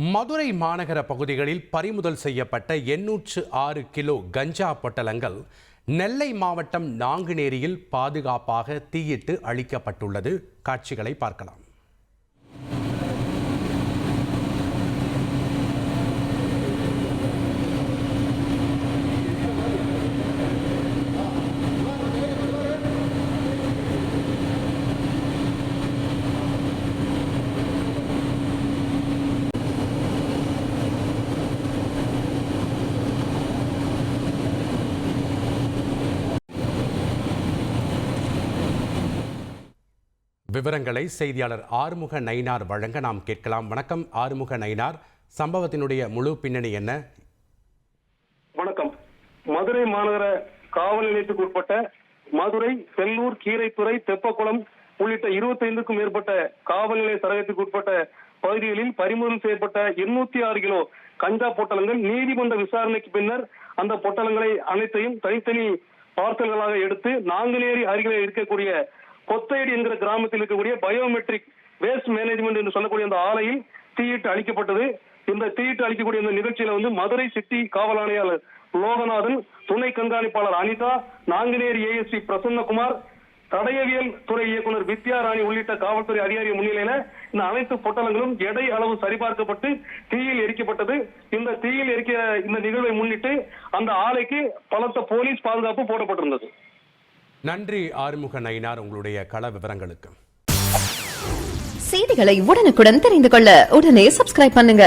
மதுரை மாநகர பகுதிகளில் பறிமுதல் செய்யப்பட்ட எண்ணூற்று ஆறு கிலோ கஞ்சா பொட்டலங்கள் நெல்லை மாவட்டம் நாங்குநேரியில் பாதுகாப்பாக தீயிட்டு அழிக்கப்பட்டுள்ளது. காட்சிகளை பார்க்கலாம். விவரங்களை செய்தியாளர் ஆறுமுக நயினார் வழங்க நாம் கேட்கலாம். வணக்கம் ஆறுமுக நயினார். சம்பவத்தினுடைய முழு பின்னணி என்ன? வணக்கம். மதுரை மாநகர காவல் நிலையத்துக்கு உட்பட்ட மதுரை செல்லூர் கீரைத்துறை தெப்பக்குளம் உள்ளிட்ட இருபத்தைந்துக்கும் மேற்பட்ட காவல் நிலைய சரகத்துக்கு உட்பட்ட பகுதிகளில் பறிமுதல் செய்யப்பட்ட எண்ணூத்தி ஆறு கிலோ கஞ்சா பொட்டலங்கள் நீதிமன்ற விசாரணைக்கு பின்னர் அந்த பொட்டலங்களை அனைத்தையும் தனித்தனி பார்சல்களாக எடுத்து நாங்குநேரி அருகிலே இருக்கக்கூடிய கொத்தையடி என்கிற கிராமத்தில் இருக்கக்கூடிய பயோமெட்ரிக் வேஸ்ட் மேனேஜ்மெண்ட் என்று சொல்லக்கூடிய அந்த ஆலையில் தீயிட்டு அளிக்கப்பட்டது இந்த தீயிட்டு அளிக்கக்கூடிய இந்த நிகழ்ச்சியில வந்து மதுரை சிட்டி காவல் ஆணையாளர் லோகநாதன் துணை கண்காணிப்பாளர் அனிதா நாங்குநேரி ஏஎஸ்பி பிரசன்னகுமார் தடயவியல் துறை இயக்குனர் வித்யாராணி உள்ளிட்ட காவல்துறை அதிகாரி முன்னிலையில இந்த அனைத்து பொட்டலங்களும் எடை அளவு சரிபார்க்கப்பட்டு தீயில் எரிக்கப்பட்டது. இந்த தீயில் எரிக்கிற இந்த நிகழ்வை முன்னிட்டு அந்த ஆலைக்கு பலத்த போலீஸ் பாதுகாப்பு போடப்பட்டிருந்தது. நன்றி ஆறுமுக நயினார் உங்களுடைய கள விவரங்களுக்கு. செய்திகளை உடனுக்குடன் தெரிந்து கொள்ள உடனே சப்ஸ்கிரைப் பண்ணுங்க.